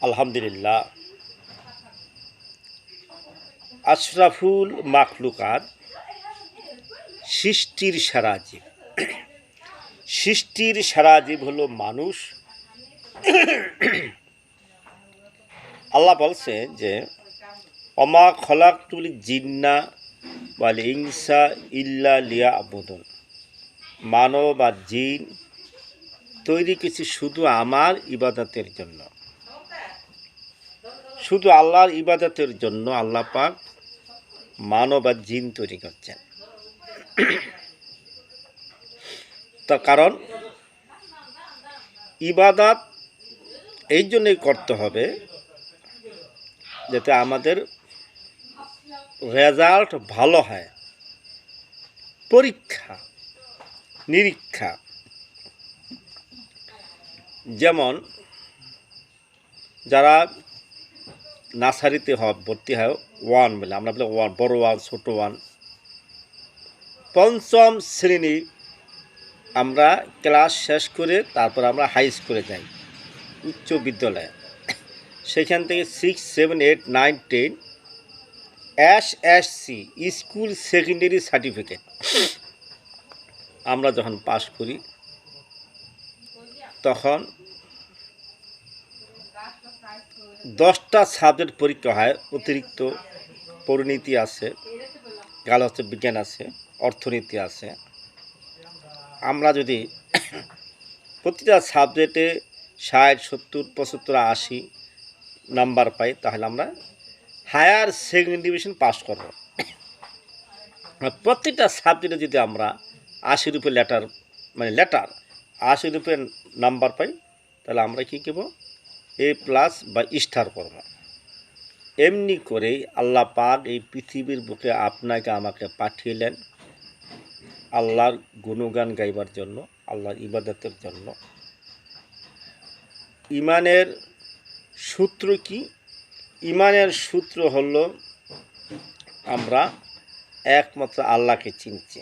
আলহামদুলিল্লাহ। আশরাফুল মাখলুকাত সৃষ্টির সারা জীব। সৃষ্টির সারা জীব হলো মানুষ। আল্লাহ বলছেন যে অমা খলাকুল জিন্না ওয়াল ইংসা ইল্লা লিয়া আবুদন মানব আর জিন তৈরি কিছু শুধু আমার ইবাদতের জন্য। শুধু আল্লাহর ইবাদতের জন্য আল্লাহ পাক মানব আর জিন তৈরি করছেন। তার কারণ, ইবাদত এই জন্যই করতে হবে যাতে আমাদের রেজাল্ট ভালো হয়। পরীক্ষা, নিরীক্ষা। যেমন, যারা নার্সারিতে ভর্তি হয় ওয়ান বলে। আমরা বলি ওয়ান, বড় ওয়ান, ছোটো ওয়ান। পঞ্চম শ্রেণি আমরা ক্লাস শেষ করে তারপর আমরা হাই স্কুলে যাই, উচ্চ বিদ্যালয়ে। সেখান থেকে six seven eight nine ten S S C school secondary certificate আমরা যখন পাশ করি, তখন দশটা সাবজেক্ট পরীক্ষা হয়, অতিরিক্ত পরিণীতি আছে গালহস্ত বিজ্ঞান আছে, অর্থনীতি আছে। আমরা যদি প্রতিটা সাবজেক্টে ষাট, সত্তর, পঁচাত্তর, আশি নাম্বার পাই, তাহলে আমরা হায়ার সেকেন্ড ডিভিশন পাস করব। প্রত্যেকটা সাবজেক্টে যদি আমরা আশি রুপে লেটার মানে লেটার, আশি রুপে নাম্বার পাই, তাহলে আমরা কী করব? এ প্লাস বা স্টার করব। এমনি করেই আল্লাহ পাক এই পৃথিবীর বুকে আপনাকে আমাকে পাঠিয়েলেন আল্লাহর গুণগান গাইবার জন্য, আল্লাহর ইবাদতের জন্য। ইমানের সূত্র কি? ইমানের সূত্র হল আমরা একমাত্র আল্লাহকে চিনছি।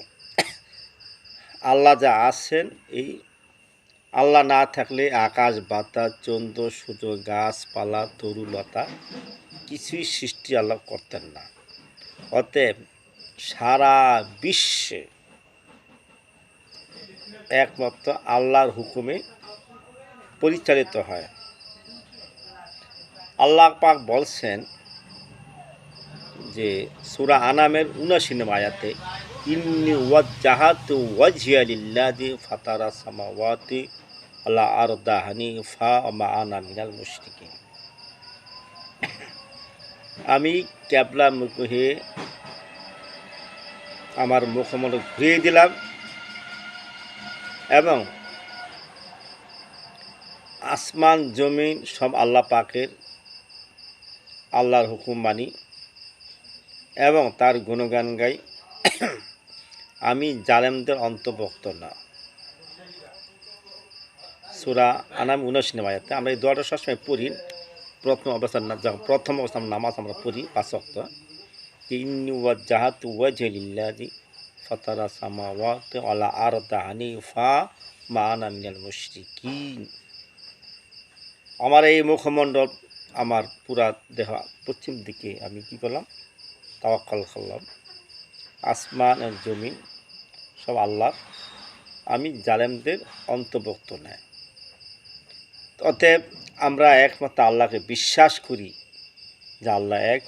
আল্লাহ যা আছেন এই আল্লাহ না থাকলে আকাশ, বাতাস, চন্দ্র, সূর্য, গাছপালা তরুলতা কিছুই সৃষ্টি আল্লাহ করতেন না। অতএব সারা বিশ্বে একমাত্র আল্লাহর হুকুমে পরিচালিত হয়। আল্লাহ পাক বলছেন যে, সুরা আনামের উনাশি আয়াতে, ইন্নি ওয়াজ্জাহাত ওয়াজহিয়ালিল্লাদি ফাতারা সামাওয়াতি আল্লাহ আরদা হানিফা মা আনা মিনাল মুশরিকিন। আমি ক্যাবলা মুখ হয়ে আমার মুখমণ্ডল ঘুরিয়ে দিলাম এবং আসমান, জমিন সব আল্লাহ পাকের, আল্লাহর হুকুম মানি এবং তার গুণগান গাই। আমি জালেমদের অন্তর্ভুক্ত না। সুরা আনাম উনআশি নেমায়াতে আমরা এই দোয়াটা সবসময় পড়ি। প্রথম অবস্থান যখন প্রথম অবস্থান নামাজ আমরা পড়ি পাঁচক্ত ইন্নি ওয়া জাহাত ওয়াজলিল্লাদি ফতারা সামাওয়াত আলা আর দাহানি ফা মা আনা মিনাল মুশরিকিন। আমার এই মুখমণ্ডল, আমার পুরা দেহ পশ্চিম দিকে আমি কি করলাম? তাওয়াক্কাল করলাম। আসমান জমিন সব আল্লাহ আমি জালেমদের অন্তর্ভুক্ত নেয়। অতএব আমরা একমাত্র আল্লাহকে বিশ্বাস করি যে আল্লাহ এক,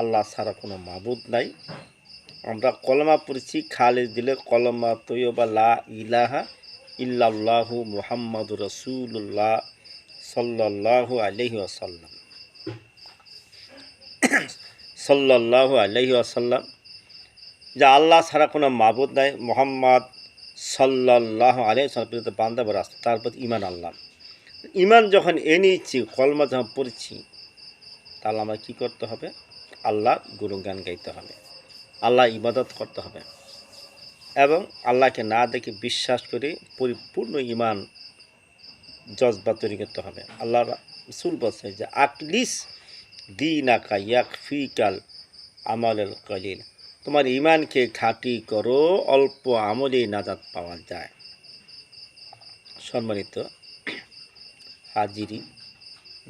আল্লাহ ছাড়া কোনো মাবুদ নাই। আমরা কলমা পড়েছি খালে দিলে কলমা তৈবা লা ইলাহা ইল্লাল্লাহু মুহাম্মদ রসুল্লাহ সাল্লাল্লাহু আলহি আসাল্লাম সাল্লাল্লাহু আলহি আসাল্লাম যে আল্লাহ ছাড়া কোনো মাবুদ নাই, মোহাম্মদ সাল্লাহ আলহি সাল্লাম বান্দা রাস্তা তারপর ইমান আল্লাহ। ইমান যখন এ নিয়েছি, কলমা যখন পড়ছি, তাহলে আমার কী করতে হবে? আল্লাহ গুণগান গাইতে হবে। আল্লাহ ইবাদত করতে হবে। এবং আল্লাহকে না দেখে বিশ্বাস করে পরিপূর্ণ ইমান জজবা তৈরি করতে হবে। আল্লাহ রসুল বলছে যে আকলিস দিন আকা ইয়াক ফিকাল আমলের কলিল। তোমার ইমানকে খাঁটি করো, অল্প আমলেই নাজাত পাওয়া যায়। সম্মানিত হাজিরি।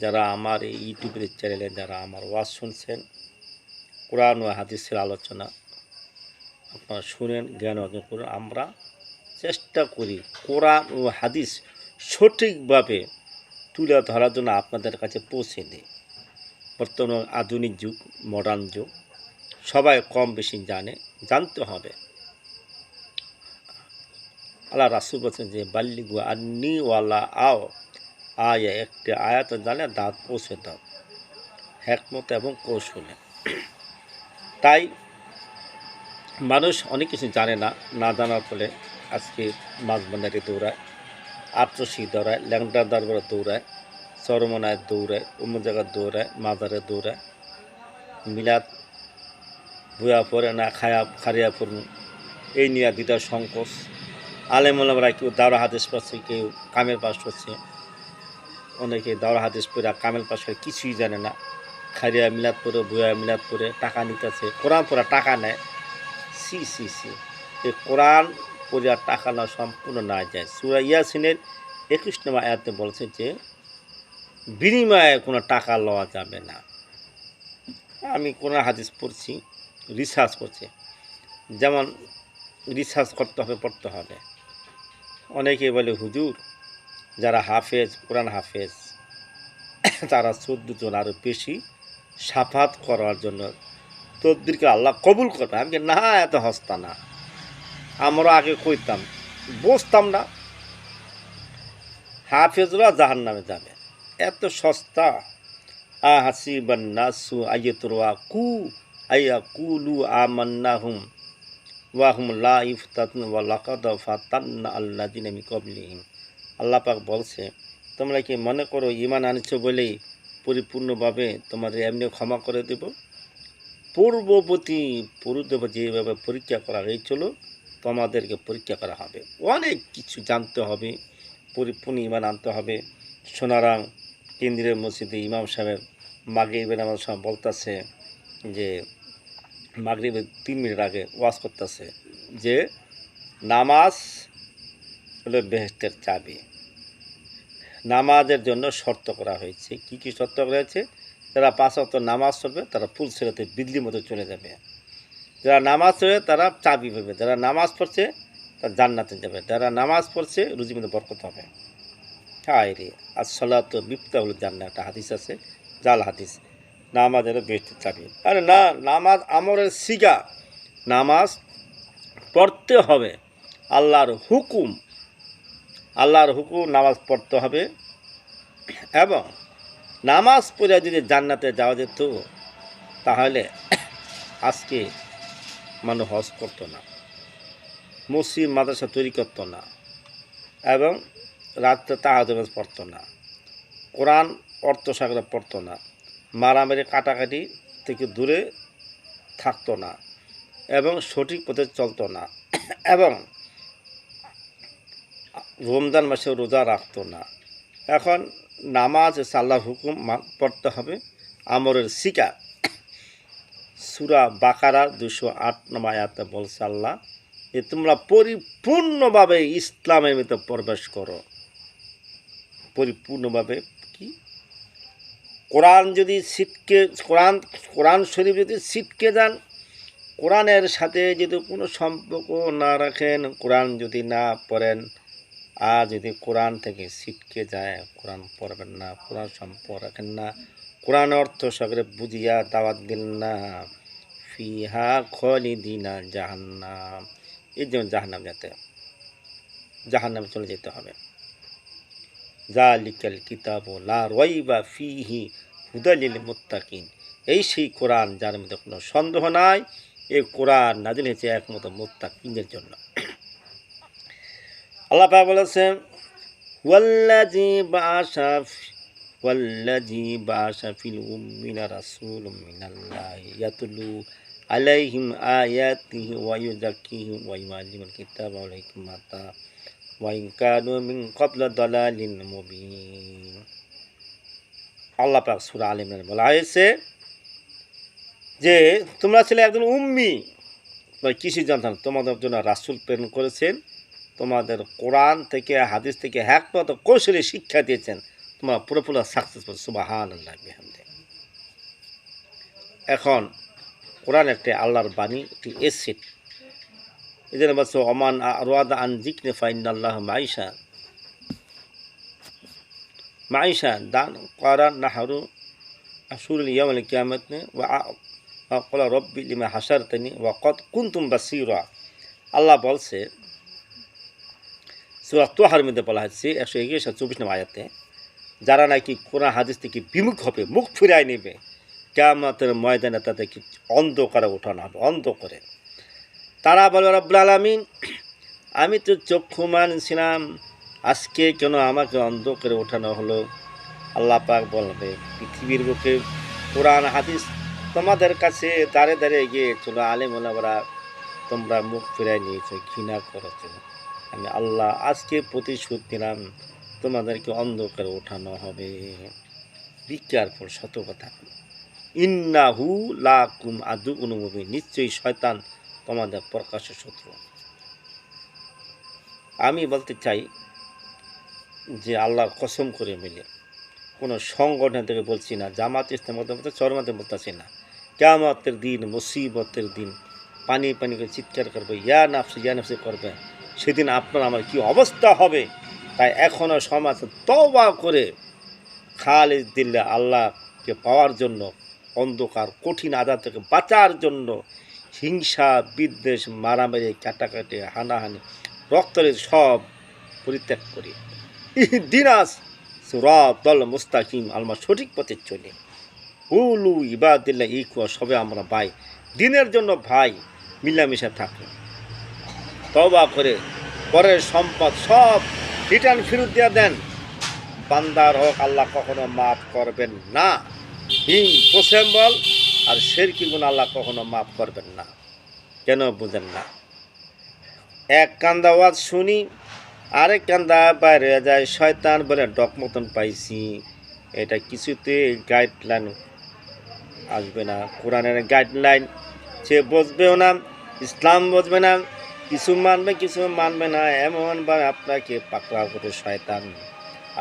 যারা আমার এই ইউটিউবের চ্যানেলে যারা আমার ওয়াজ শুনছেন, কোরআন ও হাদিসের আলোচনা আপনারা শুনেন, জ্ঞান অর্জন করুন। আমরা চেষ্টা করি কোরআন ও হাদিস সঠিকভাবে তুলে ধরার জন্য আপনাদের কাছে পৌঁছে দিই। বর্তমান আধুনিক যুগ মডার্ন যুগ, সবাই কম বেশি জানে, জানতে হবে। আল্লাহ রাসুল বলছেন যে, বাল্লিগু আন্নি ওয়ালা আও আয়া একটি আয়াত জানে দাঁত পৌঁছে দাও হ্যাকমত এবং কৌশলে। তাই মানুষ অনেক কিছু জানে না না জানার ফলে আজকে মাছ বান্ধারে দৌড়ায় আটরশি দৌড়ায় ল্যাংডা দরবারে দৌড়ায় চরমনায় দৌড়ায় অন্য জায়গায় দৌড়ায়, মাজারে দৌড়ায়, মিলাদ ভুয়া পরে না খায়া খারিয়া পড়ুন, এই নিয়ে দুটা সংকোচ। আলেমরা কেউ দাওরা হাদিস পাচ্ছে কেউ কামের পাশ করছে অনেকে দাওরা হাদিস পড়ে, কামেল পাশ করে কিছুই জানে না। খারিয়া মিলাদ পরে ভুয়া মিলাদ পরে টাকা নিতেছে, কোরআন পড়া টাকা নেয়। সি সি সি। এই কোরআন আর টাকা না সম্পূর্ণ না যায়। সুরা ইয়াসিনের একুশ নম্বর আয়াতে বলছে যে, বিনিময়ে কোনো টাকা লওয়া যাবে না। আমি কোরআন হাদিস পড়ছি, রিসার্চ করছি। যেমন রিসার্চ করতে হবে, পড়তে হবে। অনেকে বলে, হুজুর যারা হাফেজ, কোরআন হাফেজ, তারা চোদ্দ জন আরও বেশি সাফাত করার জন্য তদ্দিরকে আল্লাহ কবুল করবে। আমি না, এত হস্তা না। আমরা আগে কইতাম বসতাম না। হাফেজরা জাহান নামে যাবে। এত সস্তা। আ হাসিবান নাসু আইয়তরা কু আইয়া কুলু আমান্না হুম ওয়াহুম লা ইফতাতুন ওয়া লাকাদ ফাতান্না আল্লাযিনা মিন ক্বাবলিহিম আল্লাহ পাক বলছে, তোমরা কি মনে করো ঈমান আনছো বলেই পরিপূর্ণভাবে তোমাদের এমনি ক্ষমা করে দেব? পূর্ববর্তী পুরুদেব যেভাবে পরীক্ষা করা হয়েছিল, তোমাদেরকে পরীক্ষা করা হবে। অনেক কিছু জানতে হবে, পরিপূর্ণ ইমান আনতে হবে। সোনারাং কেন্দ্রীয় মসজিদে ইমাম সাহেব মাগরিবের আমার সাহেব বলতেছে যে, মাগরিবের তিন মিনিট আগে ওয়াজ করতেছে যে, নামাজ হলো বেহেস্তের চাবি। নামাজের জন্য শর্ত করা হয়েছে। কি কি শর্ত করা হয়েছে? যারা পাঁচ অক্ত নামাজ পড়বে, তারা ফুল ছেড়েতে বিজলি মতো চলে যাবে। যারা নামাজ পড়বে, তারা চাবি পাবে যারা নামাজ পড়ছে, তারা জান্নাতে যাবে। যারা নামাজ পড়ছে রুজি মধ্যে বরকত হবে। হায় রে আর তো বিপ্তা হলো জান্না একটা হাদিস আছে। জাল হাদিস। নামাজ নামাজের বেস্ট চাবি। আরে না, নামাজ আমরের সিগা। নামাজ পড়তে হবে। আল্লাহর হুকুম আল্লাহর হুকুম নামাজ পড়তে হবে। এবং নামাজ পড়ে যদি জান্নাতে যাওয়া যেত, তাহলে আজকে মানুষ হজ করতো না মসজিদ মাদ্রাসা তৈরি করতো না, এবং রাত্রে তাহাজ পড়তো না, কোরআন অর্থসাগরে পড়তো না, মারামারি কাটাকাটি থেকে দূরে থাকতো না, এবং সঠিক পথে চলতো না, এবং রমজান মাসে রোজা রাখতো না। এখন নামাজ সাল্লাহ হুকুম পড়তে হবে। আমরের শিকা। সুরা বাকারা দুশো আট নম্বর আয়াতে বলছে আল্লাহ, যে তোমরা পরিপূর্ণভাবে ইসলামের মধ্যে প্রবেশ করো। পরিপূর্ণভাবে কি? কোরআন যদি সিটকে, কোরআন কোরআন শরীফ যদি সিটকে যান কোরআনের সাথে যদি কোনো সম্পর্ক না রাখেন, কোরআন যদি না পড়েন আর যদি কোরআন থেকে ছিটকে যায়, কোরআন পড়বেন না, কোরআন সম্পর্ক রাখেন না, কোরআন অর্থ সাগরে বুঝিয়া দাওয়াত দিলেন না, ফিহা খলিদিনা জাহান্নাম। এর জন্য জাহান্নাম যেতে, জাহান্নামে চলে যেতে হবে। জালিকাল কিতাব লা রয়বা ফিহি হুদালিল মুত্তাকিন। এই সেই কোরআন যার মধ্যে কোনো সন্দেহ নাই, এই কোরআন নাজিল হয়েছে একমত মুত্তাকিনের জন্য। আল্লাহ পাক বলেছেন ওয়াল্লাজি বাসা ওয়াল্লাজি বাসা ফিল উম্মিনা রাসূলুম মিনাল্লাহি ইয়াতলু আলাইহিম আয়াতিহি ওয়া ইউযাক্কিহিম ওয়া ইউআল্লিমুল কিতাবা ওয়াল হিকমাতা ওয়া ইন কানু মিন ক্বাবলা দালালিন মুবিন আল্লাহ পাক সূরা আল ইমরান বলা হয়েছে যে তোমরা ছিলে একজন উম্মি কৃষি জানতাম তোমাদের জন্য রাসূল প্রেরণ করেছেন তোমাদের কোরআন থেকে, হাদিস থেকে হ্যাকমত কৌশলে শিক্ষা দিয়েছেন, তোমরা পুরোপুরো সাকসেসফুল সুবাহান এখন কোরআন একটি আল্লাহর বাণী, একটি এসিড জন্য বলছো অমান রোয়াদা আন জিকনে ফাইন আল্লাহ মাইশা। মাইশা, দান করান নাহারু আসুর ইয়ামল কিয়ামত নে ওয়া কলা রব্বি লিমা হাসার তেনি ওয়া কত কুন্তুম বাসিরা। আল্লাহ বলছে সুরা তোহার মধ্যে বলা হচ্ছে একশো এগিয়ে চব্বিশ নম্বর যারা নাকি কোরআন হাদিস থেকে বিমুখ হবে, মুখ ফিরাই নেবে কেমতের ময়দানে তাদেরকে অন্ধ করে ওঠানো হবে অন্ধ করে তারা বলবে রব্বুল আলমিন, আমি তো চক্ষুমান ছিলাম আজকে কেন আমাকে অন্ধ করে ওঠানো হলো? আল্লাহ পাক বলবে, পৃথিবীর বুকে কোরআন হাদিস তোমাদের কাছে দাঁড়ে দাঁড়িয়ে গিয়ে চলো আলেম ওলাবরা তোমরা মুখ ফিরাই নিয়েছো, ঘৃণা করেছ। আমি আল্লাহ আজকে প্রতিশোধ দিলাম, তোমাদেরকে অন্ধকারে ওঠানো হবে। বি কেয়ারফুল সতর্কতা। ইন্নাহু লাকুম আদু অনুভবী নিশ্চয়ই শয়তান তোমাদের প্রকাশ্য শত্রু। আমি বলতে চাই যে আল্লাহ কসম করে মিলে, কোনো সংগঠন থেকে বলছি না, জামাত ইসলাম মধ্যে চরমাতে বলতেছি না। কেমতের দিন, মুসিবতের দিন, পানি পানি করে চিৎকার করবে, ইয়া নাফসে, ইয়া নাফসি করবে। সেদিন আপনার আমার কি অবস্থা হবে? তাই এখনও সমাজ তবা করে খালিজ দিল্লা আল্লাহকে পাওয়ার জন্য, অন্ধকার, কঠিন আদার থেকে বাঁচার জন্য হিংসা, বিদ্বেষ, মারামারি, কাটাকাটি, হানাহানি, রক্তের সব পরিত্যাগ করি। দিনাস সুরাতল মুস্তাকিম আলমা সঠিক পথে চলে। উলু ইবাদিল্লা ইকুয়া সবে আমরা ভাই। দিনের জন্য ভাই, মিলামিশা থাকে। তবা করে, পরের সম্পদ সব রিটার্ন ফেরত দিয়ে দেন। বান্দার হোক আল্লাহ কখনো মাফ করবেন না। হিং পোসেম্বল আর শেরকি গুণ আল্লাহ কখনো মাফ করবেন না। কেন বুঝেন না? এক কান্দা ওয়াজ শুনি, আরেক কান্দা বাইরে যায়, শয়তান বলে, ডক মতন পাইছি। এটা কিছুতে গাইডলাইন আসবে না। কোরআনের গাইডলাইন সে বসবেও না, ইসলাম বসবে না। কিছু মানবে কিছু মানবে না, এমনভাবে আপনাকে পাকড়া করে শয়তান,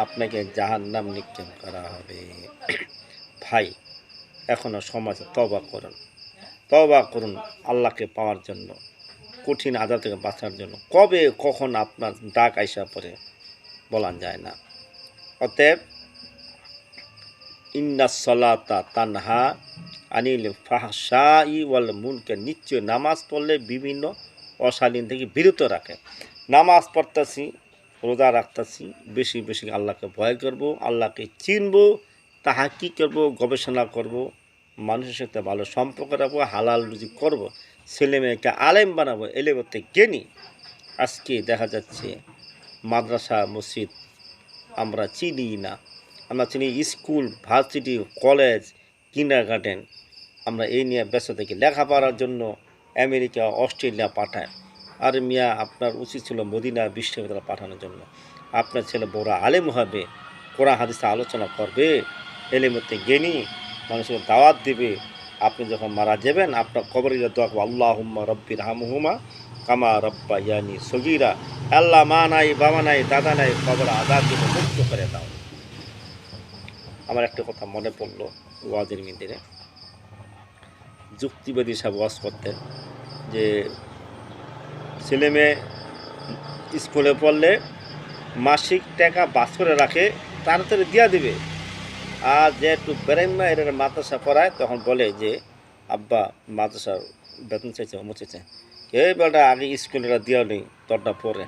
আপনাকে জাহান নাম নিক্ষেপ করা হবে। ভাই এখনও সমাজে তবা করুন। তবা করুন আল্লাহকে পাওয়ার জন্য, কঠিন আজাদ থেকে বাঁচার জন্য। কবে, কখন আপনার ডাক আইসা পরে বলা যায় না। অতএব, ইন্না সলাতা তানহা আনিল ই ওয়াল মুনকে নিশ্চয় নামাজ পড়লে বিভিন্ন অশালীন থেকে বিরত রাখে। নামাজ পড়তেছি, রোজা রাখতেছি, বেশি বেশি আল্লাহকে ভয় করব, আল্লাহকে চিনব, তাহা কী করব, গবেষণা করব, মানুষের সাথে ভালো সম্পর্ক রাখব, হালাল রুজি করব, ছেলে মেয়েকে আলেম বানাবো এলেবতে জ্ঞানী। আজকে দেখা যাচ্ছে, মাদ্রাসা, মসজিদ, আমরা চিনি না। আমরা চিনি school, varsity, college kindergarten আমরা এই নিয়ে ব্যস্ত থাকি লেখাপড়ার জন্য। আমেরিকা, অস্ট্রেলিয়া পাঠায়। আর মিয়া, আপনার উচিত ছিল মদিনা বিশ্ববিদ্যালয় পাঠানোর জন্য। আপনার ছেলে বড় আলেম হবে, কোরআন হাদিসে আলোচনা করবে, এলেমতে জ্ঞানী মানুষকে দাওয়াত দেবে। আপনি যখন মারা যাবেন, আপনার কবরে দোয়া আল্লাহ রব্বির হামহুমা কামা রব্বা ইয়ানি সগিরা। আল্লাহ মা নাই, বাবা নাই, দাদা নাই, কবর আদার জন্য মুক্ত করে দাও। আমার একটা কথা মনে পড়ল ওয়াজের মিন্দিরে যুক্তিবাদী সব ওয়াজ করতেন। যে ছেলে মেয়ে স্কুলে পড়লে মাসিক টাকা বাস করে রাখে, তাড়াতাড়ি দিয়া দিবে। আর যে একটু বেড়াইমা এর মাদ্রাসা পড়ায়, তখন বলে যে, আব্বা, মাদ্রাসার বেতন চাইছে, অমুক চাইছে। এই বেলাটা আগে স্কুলেরা দিয়া নেই তোরটা পরে।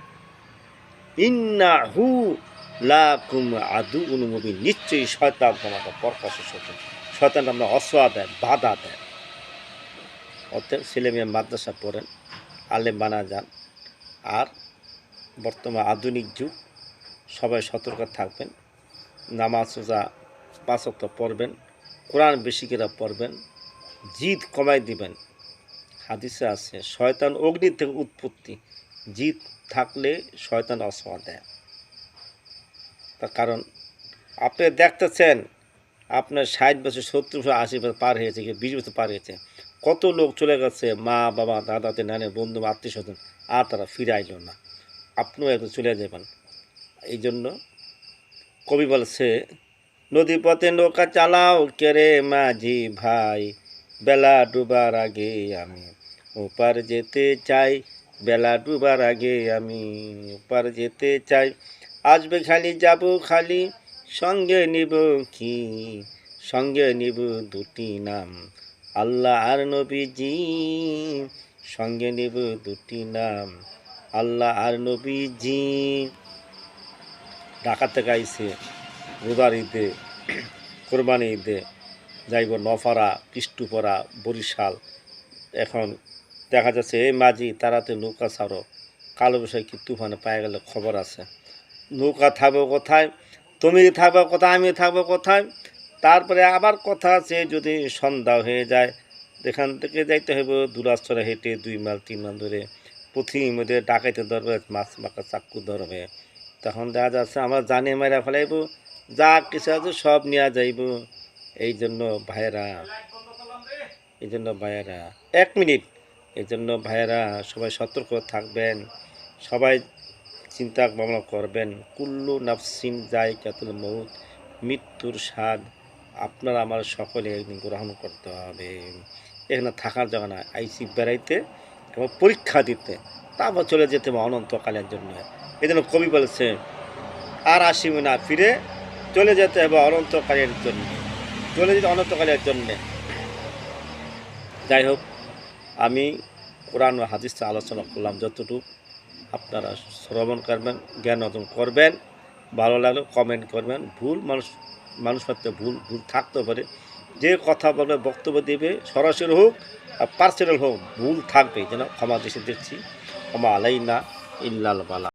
ইন্না হু লাকুম আদু অনুমতি নিশ্চয়ই শয়তান তোমাকে প্রকাশ্য শত্রু শয়তান আমরা অসোয়া দেয়, বাধা দেয়। অতএব ছেলে মেয়ে মাদ্রাসা পড়েন, আলেম বানা যান। আর বর্তমান আধুনিক যুগ, সবাই সতর্ক থাকবেন, নামাজ সোজা পাঁচক্ত পড়বেন, কোরআন বেশি করে পড়বেন, জিদ কমাই দিবেন। হাদিসে আছে, শয়তান অগ্নি থেকে উৎপত্তি, জিদ থাকলে শয়তান অসমা দেয়। তার কারণ, আপনি দেখতেছেন, আপনার ষাট বছর, সত্তর বছর, আশি বছর পার হয়েছে কি বিশ বছর পার হয়েছে। কত লোক চলে গেছে, মা, বাবা দাদাতে নানে, বন্ধু, আত্মীয় স্বজন, আর তারা ফিরে আইল না। আপনিও একটু চলে যাবেন। এই জন্য কবি বলছে নদী পথে নৌকা চালাও কেরে মাঝি ভাই, বেলা ডুবার আগে আমি ওপার যেতে চাই, বেলা ডুবার আগে আমি ওপার যেতে চাই। আসবে খালি, যাব খালি, সঙ্গে নিব কি, সঙ্গে নিব দুটি নাম আল্লাহ আর নবীজি, সঙ্গে নেব দুটি নাম। আল্লাহ আর নবীজি ঢাকা থেকে আইসে রোজার ঈদে, কোরবানি ঈদে। যাইব নফারা কৃষ্টুপরা বরিশাল। এখন দেখা যাচ্ছে এই মাঝি তারাতে নৌকা ছাড়ো। কালো কি তুফানে পায়ে গেলে খবর আছে। নৌকা থাকব কোথায়? তুমি থাকব কোথায়? আমি থাকব কোথায়? তারপরে আবার কথা আছে, যদি সন্ধ্যা হয়ে যায় এখান থেকে যাইতে হবে দূরাস্তরে হেঁটে দুই মাইল, তিন মাইল ধরে মধ্যে ডাকাইতে ধরবে, মাছ মাখা চাক্কু ধরবে। তখন দেখা যাচ্ছে, আমরা জানে মেরা ফেলাইব, যা কিছু আছে সব নেওয়া যাইব। এই জন্য ভাইয়েরা, এই জন্য ভাইয়েরা, এক মিনিট। এই জন্য ভাইয়েরা, সবাই সতর্ক থাকবেন, সবাই চিন্তা ভাবনা করবেন। কুল্লু নাফসিন যাই কাতুল মৌত মৃত্যুর স্বাদ আপনার আমার সকলে একদিন গ্রহণ করতে হবে। এখানে থাকার জায়গা না আইসি বেড়াইতে এবং পরীক্ষা দিতে। তারপর চলে যেতে হবে অনন্তকালের জন্য। এই জন্য কবি বলেছে, আর আসিবে না ফিরে, চলে যেতে হবে অনন্তকালের জন্য। চলে যেতে অনন্তকালের জন্যে। যাই হোক, আমি কোরআন ও হাদিস আলোচনা করলাম যতটুকু। আপনারা শ্রবণ করবেন, জ্ঞান অর্জন করবেন, ভালো লাগলে কমেন্ট করবেন। ভুল মানুষ মানুষ মাত্র ভুল ভুল থাকতে পারে। যে কথা বলবে বক্তব্য দেবে, সরাসরি হোক আর পার্সোনাল হোক, ভুল থাকবে, যেন ক্ষমা দেশে দেখছি ক্ষমা আলাই না ইল্লাল বালা।